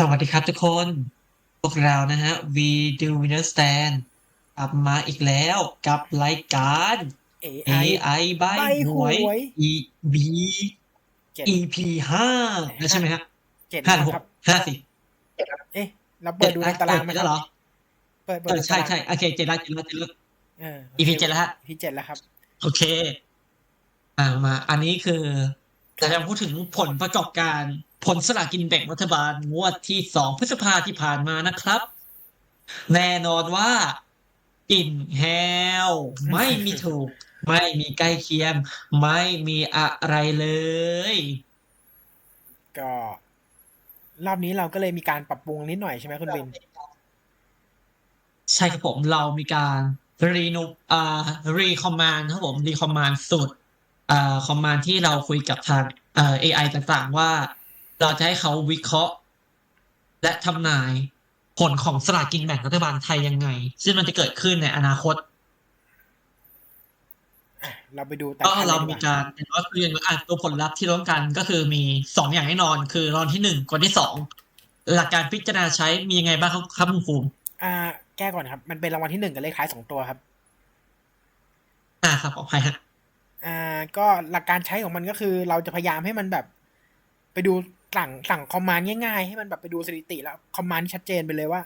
สวัสดีครับทุกคน พวกเรานะฮะ We Do Winner Stand กลับมาอีกแล้วกับรายการ AI AI ใบใบ้หวยหวย EB เจ็ด EP ห้านะใช่ไหมฮะเจ็ดห้านะหกครับห้าสิเอ๊ะเราเปิดดูในตารางไหมเจ็ดคแล้วเหรรัอบเปิดเปิเอดอดูใช่ตารางใช่โอเคเจ็ดแล้วเจ็ดแล้วเจ็ดแล้วเออ EP เจ็ดแล้วฮะ EP เจ็ดแล้วครับ โอเค อ่ามา อันนี้คือเราจะพูดถึงผลประกอบการ ผลสลากกินแบ่งรัฐบาลงวดที่สองพฤษภาที่ผ่านมานะครับ แน่นอนว่ากินแฮวไม่มีถูก ไม่มีใกล้เคียง ไม่มีอะไรเลย ก็รอบนี้เราก็เลยมีการปรับปรุงนิดหน่อยใช่ไหมคุณบิน ใช่ครับผมเรามีการรีนูอ่ารีคอมมานด์ครับผมรีคอมมานด์สุดอ่าคอมมานด์ที่เราคุยกับทางเอ่อ AI ต่างๆว่า เราจะให้เขาวิเคราะห์ และทำนายผลของสลากกินแบ่งรัฐบาลไทยยังไง ซึ่งมันจะเกิดขึ้นในอนาคตอะเราไปดูแต่ก็ละเราอันลยมีดีกว่าการเป็นว่าคืออ่านตัวผลลัพธ์ที่ร่วมกันก็คือมีสองอย่างแน่นอน คือรอนที่หนึ่งคนที่สองหลักการพิจารณาใช้มียังไงบ้างครับครับคุณภูมิอ่า แก้ก่อนครับ มันเป็นรางวัลที่หนึ่งกับเลขท้ายสองตัวครับ อ่าครับขออภัยฮะอ่า ก็หลักการใช้ของมันก็คือ เราจะพยายามให้มันแบบ ไปดู สั่งสั่งคอมมานด์ง่ายๆ ให้มันแบบไปดูสถิติแล้วคอมมานด์ที่ชัดเจนไปเลยว่า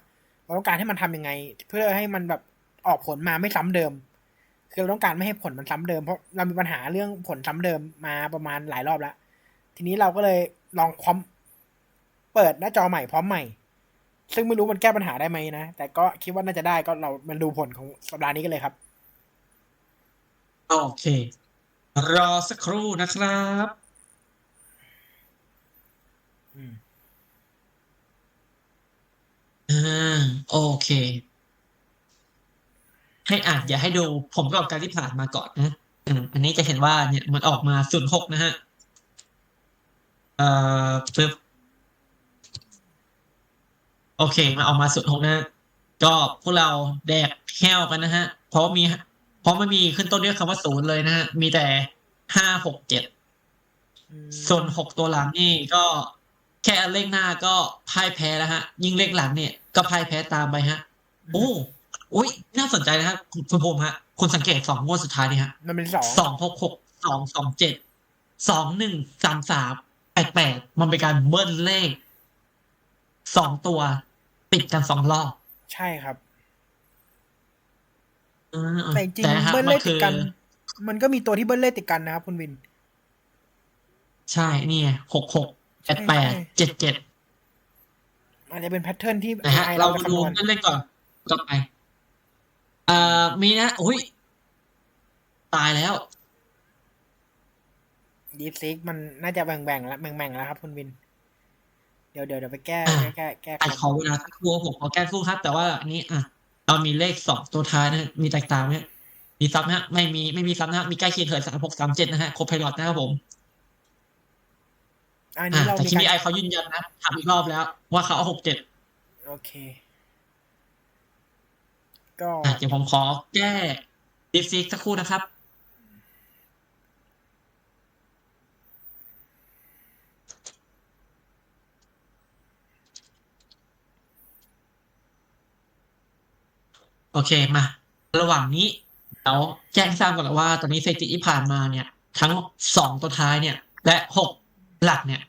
เราต้องการให้มันทำยังไง เพื่อให้มันแบบออกผลมาไม่ซ้ำเดิม คือเราต้องการไม่ให้ผลมันซ้ำเดิมเพราะเรามีปัญหาเรื่องผลซ้ำเดิมมาประมาณหลายรอบแล้ว ทีนี้เราก็เลยลองพร้อมเปิดหน้าจอใหม่พร้อมใหม่ ซึ่งไม่รู้มันแก้ปัญหาได้ไหมนะ แต่ก็คิดว่าน่าจะได้ก็เรามาดูผลของสัปดาห์นี้กันเลยครับ โอเค รอสักครู่นะครับ อืม อ่า โอเค ให้อ่านอย่าให้ดูผมประกอบการที่ผ่านมาก่อนนะอืมอันนี้จะเห็นว่าเนี่ยมันออกมาศูนย์หกนะฮะ เอ่อปึ๊บโอเคมันออกมาศูนย์หกนะฮะก็พวกเราแดกแห้วกันนะฮะ เพราะมี เพราะไม่มีขึ้นต้นด้วยคำว่าศูนย์เลยนะฮะ มีแต่ห้าหกเจ็ดอืมส่วนหกตัวหลังนี่ก็แค่เลขหน้าก็พ่ายแพ้แล้วฮะ ยิ่งเลขหลังเนี่ย ก็พ่ายแพ้ตามไปฮะ โอ้อุ้ยน่าสนใจนะครับคุณคุณภูมิฮะ คุณสังเกตสองงวดสุดท้ายนี่ฮะ มันเป็นสองสองหกหกสองสองเจ็ดสองหนึ่งสามสามแปดแปดมันเป็นการเบิ้ลเลขสองตัวติดกันสองรอบ ใช่ครับเออแต่จริงนะฮะเบิ้ลเลขมันติคืดอกัน มันก็มีตัวที่เบิ้ลเลขติดกันนะครับคุณวิน ใช่นี่หกหกแปดแปดเจ็ดเจ็ด อาจจะเป็นแพทเทิร์นที่นะฮะ AI เราเราจะดูคำนวณเล่นๆก่อนต่อไปเอ่อมีนะอุ้ยตายแล้วดีฟซิกมันน่าจะแบ่งแบ่งๆแล้วแบ่งแบ่งๆแล้วครับ คุณวิน เดี๋ยวเดี๋ยวเดี๋ยวไปแก้อ่าแก้แก้ไอขอเวลาสักครู่ผมขอแก้คู่ครับ แต่ว่าอันนี้อะเรามีเลขสองตัวท้ายนะฮะมีแตกต่างไหมฮะมีซ้ำนะฮะไม่มีไม่มีซ้ำนะฮะมีใกล้เคียงเถิดสามหกสามเจ็ดนะฮะครบไพลอตนะครับผม อันอ่านี้เราแต่มีคิมีไอการเขายืนยันนะถามอีกรอบแล้ว ว่าเขาเอาหกเจ็ดโอเค ก็อะเดี๋ยวผมขอแก้ดิฟซิกสักครู่นะครับโอเคมา ระหว่างนี้เดี๋ยวแจ้งให้ทราบก่อนเลยว่า ตอนนี้สถิติที่ผ่านมาเนี่ย ทั้งสองตัวท้ายเนี่ย และหกหลักเนี่ย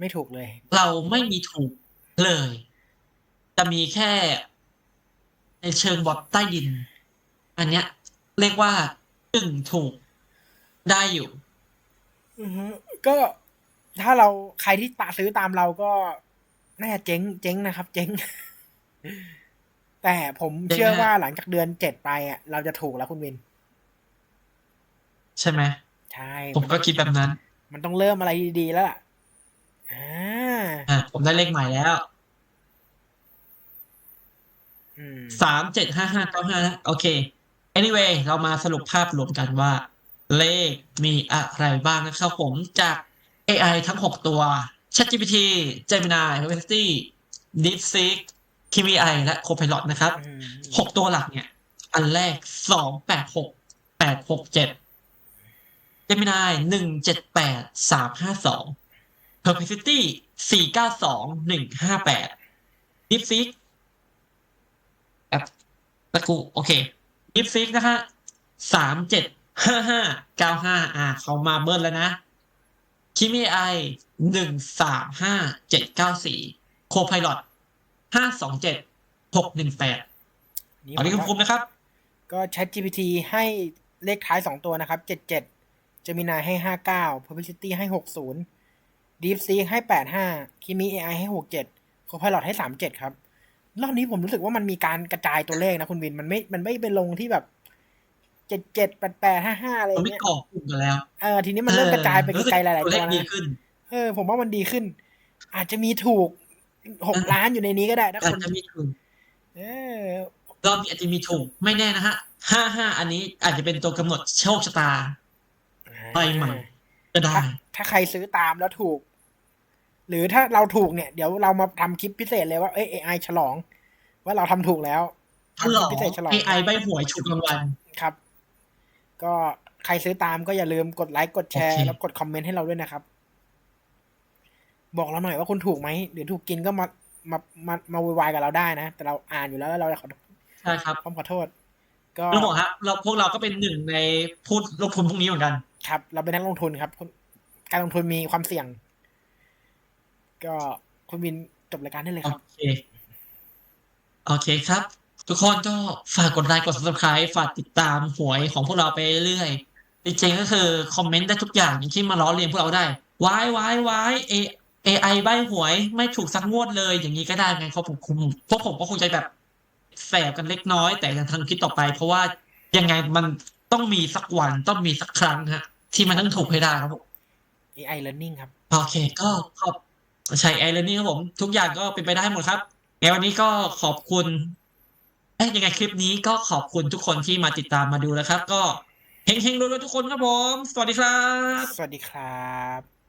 ไม่ถูกเลย เราไม่มีถูกเลย จะมีแค่ ในเชิงบอทใต้ดิน อันเนี้ย เรียกว่าตึงถูกได้อยู่อือฮึก็ถ้าเราใครที่ตาซื้อตามเราก็น่าจะเจ๊ง เจ๊งนะครับ เจ๊ง แต่ผมเจ๊งเชื่อฮะว่าหลังจากเดือนเจ็ดไปอะ เราจะถูกแล้วคุณวิน ใช่ไหมใช่ ผมก็คิดแบบนั้น มันต้องเริ่มอะไรดีๆแล้วล่ะอ่าอะ ผมได้เลขใหม่แล้วอืมสามเจ็ดห้าห้าเก้าห้านะโอเค anyway เรามาสรุปภาพรวมกันว่า เลขมีอะไรบ้างนะครับผมจาก AI ทั้ง 6 ตัว ChatGPT Gemini Perplexity DeepSeek Kimi AI และ Copilot นะครับ อืม6 ตัวหลักเนี่ย อันแรก 2 8 6 8 6 7 Gemini 1 7 8 3 5 2 Perplexity สี่เก้าสองหนึ่งห้าแปด DeepSeek แอปตะกูโอเค DeepSeek นะฮะสามเจ็ดห้าห้าเก้าห้าอ่าเขามาเบิ้ลแล้วนะคิมิไอหนึ่งสามห้าเจ็ดเก้าสี่โคพายลอตห้าสองเจ็ดหกหนึ่งแปดอันนี้คุณภูมินะครับ ก็ Chat GPT ให้เลขท้ายสองตัวนะครับ 77 Gemini ให้ 59 Perplexity ให้ 60 DeepSeek ให้ 85 Kimi AI ให้ 67 Copilot ให้ 37 ครับ รอบนี้ผมรู้สึกว่ามันมีการกระจายตัวเลขนะคุณวิน มันไม่ มันไม่ไปลงที่แบบ77 88 55อะไรอมันย่างไม่เงี้ยก่อกลุ่มกันแล้ว เออ ทีนี้มันเริ่มกระจายไปเออไกลๆหลายๆตัวตัเลวขนะดีขึ้นเออ ผมว่ามันดีขึ้น อาจจะมีถูก6ล้านอยู่ในนี้ก็ได้นะอาคจนจะมีถูกเออรอบนี้อาจจะมีถูกไม่แน่นะฮะห้าห้าอันนี้อาจจะเป็นตัวกำหนดโชคชะตาใบใหม่ก็ได้ถ้าถ้าใครซื้อตามแล้วถูก หรือถ้าเราถูกเนี่ย เดี๋ยวเรามาทำคลิปพิเศษเลยว่าเอ้ย AI ฉลอง ว่าเราทำถูกแล้วฉลองทำคลิปพิเศษฉลอง AI ใบหวยฉุกรางวัลครับ ก็ใครซื้อตามก็อย่าลืมกดไลค์กดแชร์โอเคแล้วกดคอมเมนต์ให้เราด้วยนะครับ บอกเราหน่อยว่าคุณถูกไหมหรือถูกกินก็มามามามาวุ่นวายกับเราได้นะ แต่เราอ่านอยู่แล้วแล้วเราขอใช่ครับพร้อมขอโทษ ก็เราบอกฮะเราพวกเราก็เป็นหนึ่งในผู้ลงทุนพวกนี้เหมือนกัน ครับ เราเป็นนักลงทุนครับคุณการลงทุนมีความเสี่ยง ก็คุณวินจบรายการได้เลยโอครับเคโอเคครับ ทุกคนก็ฝากกดไลค์กด subscribe ฝากติดตามหวยของพวกเราไปเรื่อยๆจริงๆก็คือคอมเมนต์ได้ทุกอย่างอย่างที่มาล้อเลียนพวกเราได้วายวายวายเอ AI ใบหวยไม่ถูกสักงวดเลย อย่างนี้ก็ได้ไงเขาผมคุมพวกผมก็คงจะแบบแสบกันเล็กน้อย แต่ยังทำคลิปต่อไป เพราะว่ายังไงมันต้องมีสักวันต้องมีสักครั้งฮะ ที่มันต้องถูกให้ได้ครับผม AI learning ครับ โอเคก็ขอบ ใช่ไอเลนนี่ครับผม ทุกอย่างก็เป็นไปได้หมดครับในวันนี้ก็ขอบคุณเอ้ยยังไงคลิปนี้ก็ขอบคุณทุกคนที่มาติดตามมาดูนะครับ ก็เฮงๆรวยๆทุกคนครับผม สวัสดีครับ สวัสดีครับ